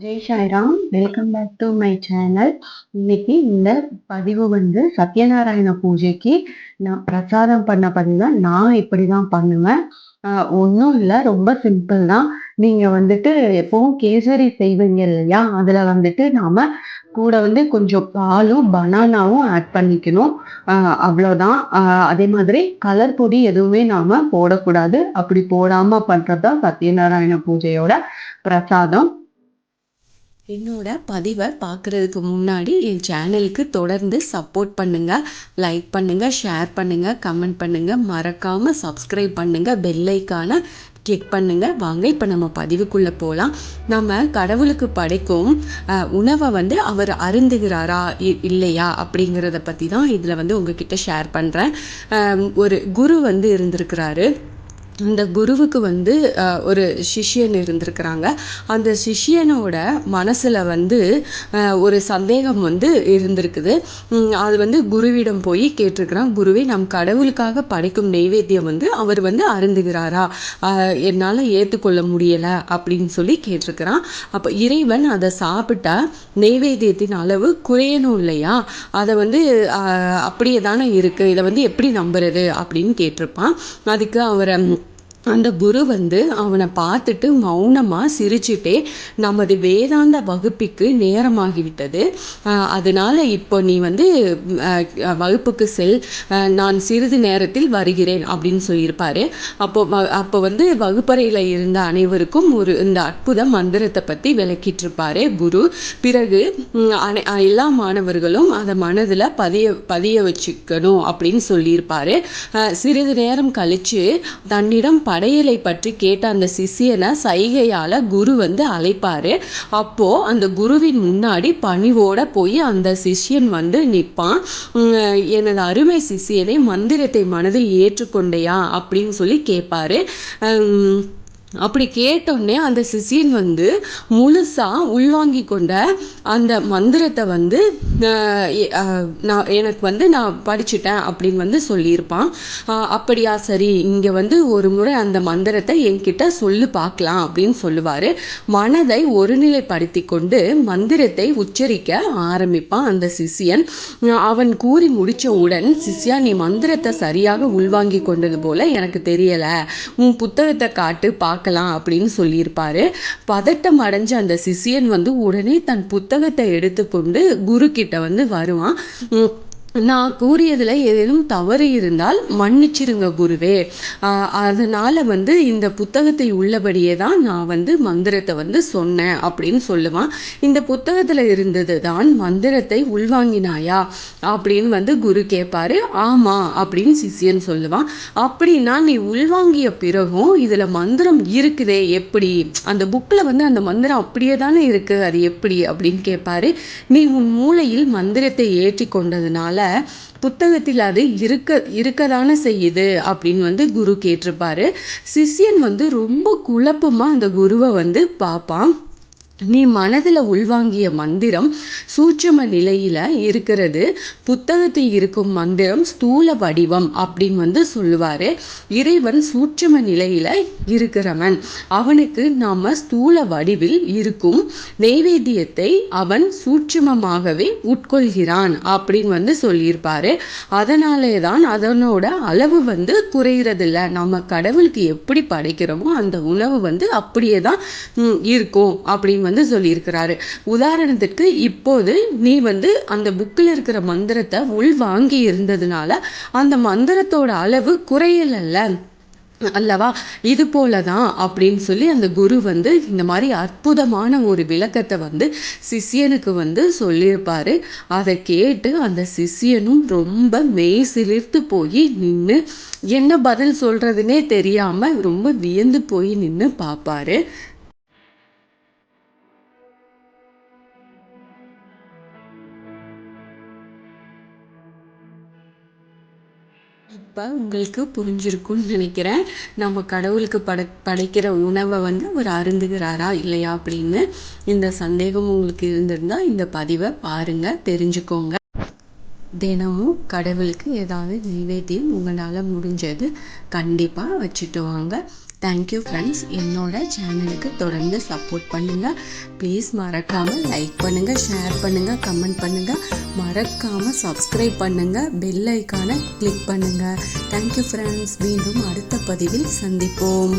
Jai Sairam welcome back to my channel இன்னைக்கு இந்த பதிவு வந்து சத்யநாராயண பூஜைக்கு நான் பிரசாதம் பண்ண பதிவு தான். நான் இப்படி தான் பண்ணுவேன் ஒன்றும் இல்லை ரொம்ப சிம்பிள் தான். நீங்கள் வந்துட்டு எப்பவும் கேசரி செய்வீங்க இல்லையா? அதில் வந்துட்டு நாம் கூட வந்து கொஞ்சம் பாலும் பனானாவும் ஆட் பண்ணிக்கணும். அவ்வளோதான் அதே மாதிரி கலர் பொடி எதுவுமே நாம் போடக்கூடாது. அப்படி போடாமல் பண்ணுறது தான் சத்யநாராயண பூஜையோட பிரசாதம். என்னோட பதிவை பார்க்குறதுக்கு முன்னாடி என் சேனலுக்கு தொடர்ந்து சப்போர்ட் பண்ணுங்கள் லைக் பண்ணுங்கள் ஷேர் பண்ணுங்கள் கமெண்ட் பண்ணுங்கள் மறக்காமல் சப்ஸ்கிரைப் பண்ணுங்கள் பெல்லைக்கான கிளிக் பண்ணுங்கள் வாங்க இப்போ நம்ம பதிவுக்குள்ளே போகலாம் நம்ம கடவுளுக்கு படைக்கும் உணவை வந்து அவர் அருந்துகிறாரா இல்லையா அப்படிங்கிறத பற்றி தான் இதில் வந்து உங்ககிட்ட ஷேர் பண்ணுறேன் ஒரு குரு வந்து இருந்திருக்கிறாரு. இந்த குருவுக்கு வந்து ஒரு சிஷ்யன் இருந்திருக்கிறாங்க. அந்த சிஷ்யனோட மனசில் வந்து ஒரு சந்தேகம் வந்து இருந்திருக்குது. அது வந்து குருவிடம் போய் கேட்டிருக்கிறான் குருவே நம் கடவுளுக்காக படைக்கும் நெய்வேத்தியம் வந்து அவர் வந்து அருந்துகிறாரா? என்னால் ஏற்றுக்கொள்ள முடியலை அப்படின்னு சொல்லி கேட்டிருக்கிறான். அப்போ இறைவன் அதை சாப்பிட்டா நெய்வேத்தியத்தின் அளவு குறையணும் இல்லையா? அதை வந்து அப்படியே தானே இருக்குது இதை வந்து எப்படி நம்புறது? அப்படின்னு கேட்டிருப்பான். அதுக்கு அவரை அந்த குரு வந்து அவனை பார்த்துட்டு மௌனமாக சிரிச்சுட்டே நமது வேதாந்த வகுப்பிற்கு நேரமாகிவிட்டது. அதனால் இப்போ நீ வந்து வகுப்புக்கு செல். நான் சிறிது நேரத்தில் வருகிறேன் அப்படின்னு சொல்லியிருப்பாரு. அப்போ அப்போ வந்து வகுப்பறையில் இருந்த அனைவருக்கும் ஒரு இந்த அற்புத மந்திரத்தை பற்றி விளக்கிட்டு குரு. பிறகு எல்லா மாணவர்களும் அதை மனதில் பதிய பதிய வச்சுக்கணும் அப்படின்னு சொல்லியிருப்பாரு. சிறிது நேரம் கழித்து தன்னிடம் ப படையலை பற்றி கேட்ட அந்த சிஷியனை சைகையால் குரு வந்து அழைப்பார். அப்போது அந்த குருவின் முன்னாடி பணிவோட போய் அந்த சிஷியன் வந்து நிற்பான் எனது அருமை சிஷியனை மந்திரத்தை மனதில் ஏற்றுக்கொண்டையா? அப்படின்னு சொல்லி கேட்பாரு அப்படி கேட்டோடனே அந்த சிசியன் வந்து முழுசாக உள்வாங்கி கொண்ட அந்த மந்திரத்தை வந்து நான் எனக்கு வந்து நான் படிச்சுட்டேன் அப்படின்னு வந்து சொல்லியிருப்பான். அப்படியா சரி இங்கே வந்து ஒரு முறை அந்த மந்திரத்தை என்கிட்ட சொல்லு பார்க்கலாம் அப்படின்னு சொல்லுவார். மனதை ஒருநிலைப்படுத்தி கொண்டு மந்திரத்தை உச்சரிக்க ஆரம்பிப்பான் அந்த சிசியன். அவன் கூறி முடித்தவுடன் சிசியா நீ மந்திரத்தை சரியாக உள்வாங்கி கொண்டது போல் எனக்கு தெரியலை. உன் புத்தகத்தை காட்டு பார்க்க பார்க்கலாம் அப்படின்னு சொல்லியிருப்பாரு. பதட்டம் அடைஞ்ச அந்த சிசியன் வந்து உடனே தன் புத்தகத்தை எடுத்துக்கொண்டு குரு கிட்ட வந்து வருவான். நான் கூறியதில் ஏதேனும் தவறு இருந்தால் மன்னிச்சிருங்க குருவே. அதனால் வந்து இந்த புத்தகத்தை உள்ளபடியே தான் நான் வந்து மந்திரத்தை வந்து சொன்னேன் அப்படின்னு சொல்லுவான். இந்த புத்தகத்தில் இருந்தது தான் மந்திரத்தை உள்வாங்கினாயா அப்படின்னு வந்து குரு கேட்பாரு ஆமாம் அப்படின்னு சிஷியன் சொல்லுவான். அப்படின்னா நீ உள்வாங்கிய பிறகும் இதில் மந்திரம் இருக்குதே எப்படி? அந்த புக்கில் வந்து அந்த மந்திரம் அப்படியே தானே இருக்குது அது எப்படி? அப்படின்னு கேட்பாரு நீ உன் மூளையில் மந்திரத்தை ஏற்றி கொண்டதுனால புத்தகத்தில் அது இருக்க இருக்கதானே செய்யுது அப்படின்னு வந்து குரு கேட்டிருப்பாரு. சிஷ்யன் வந்து ரொம்ப குழப்பமாக அந்த குருவை வந்து பார்ப்பான். நீ மனதில் உள்வாங்கிய மந்திரம் சூட்சம நிலையில் இருக்கிறது. புத்தகத்தில் இருக்கும் மந்திரம் ஸ்தூல வடிவம் அப்படின்னு வந்து சொல்லுவார். இறைவன் சூட்சம நிலையில் இருக்கிறவன். அவனுக்கு நாம் ஸ்தூல வடிவில் இருக்கும் நெய்வேத்தியத்தை அவன் சூட்சமமாகவே உட்கொள்கிறான் அப்படின்னு வந்து சொல்லியிருப்பார். அதனாலே தான் அதனோட அளவு வந்து குறையிறதில்ல. நம்ம கடவுளுக்கு எப்படி படைக்கிறோமோ அந்த உணவு வந்து அப்படியே தான் இருக்கும் அப்படின்னு வந்து சொல்லியிருக்கிறாரு. உதாரணத்திற்கு இப்போது நீ வந்து அந்த புக்கில் இருக்கிற மந்திரத்தை உள் வாங்கி இருந்ததுனால அந்த மந்திரத்தோட அளவு குறையலல்ல அல்லவா? இது போல தான் அப்படின்னு சொல்லி அந்த குரு வந்து இந்த மாதிரி அற்புதமான ஒரு விளக்கத்தை வந்து சிஷியனுக்கு வந்து சொல்லியிருப்பாரு. அதை கேட்டு அந்த சிஷியனும் ரொம்ப மெய் சிலிர்த்து போய் நின்று என்ன பதில் சொல்கிறதுனே தெரியாமல் ரொம்ப வியந்து போய் நின்று பார்ப்பாரு. இப்போ உங்களுக்கு புரிஞ்சிருக்கும்னு நினைக்கிறேன். நம்ம கடவுளுக்கு பட படைக்கிற உணவை வந்து அவர் அருந்துகிறாரா இல்லையா அப்படின்னு இந்த சந்தேகம் உங்களுக்கு இருந்திருந்தால் இந்த பதிவை பாருங்கள் தெரிஞ்சுக்கோங்க. தினமும் கடவுளுக்கு ஏதாவது நைவேத்தியம் உங்களால் முடிஞ்சது கண்டிப்பாக வச்சுட்டு வாங்க. தேங்க்யூ ஃப்ரெண்ட்ஸ் என்னோட சேனலுக்கு தொடர்ந்து சப்போர்ட் பண்ணுங்கள் ப்ளீஸ் மறக்காமல் லைக் பண்ணுங்கள் ஷேர் பண்ணுங்கள் கமெண்ட் பண்ணுங்கள் மறக்காமல் சப்ஸ்கிரைப் பண்ணுங்கள் பெல் ஐக்கானை கிளிக் பண்ணுங்கள் தேங்க்யூ ஃப்ரெண்ட்ஸ் மீண்டும் அடுத்த பதிவில் சந்திப்போம்.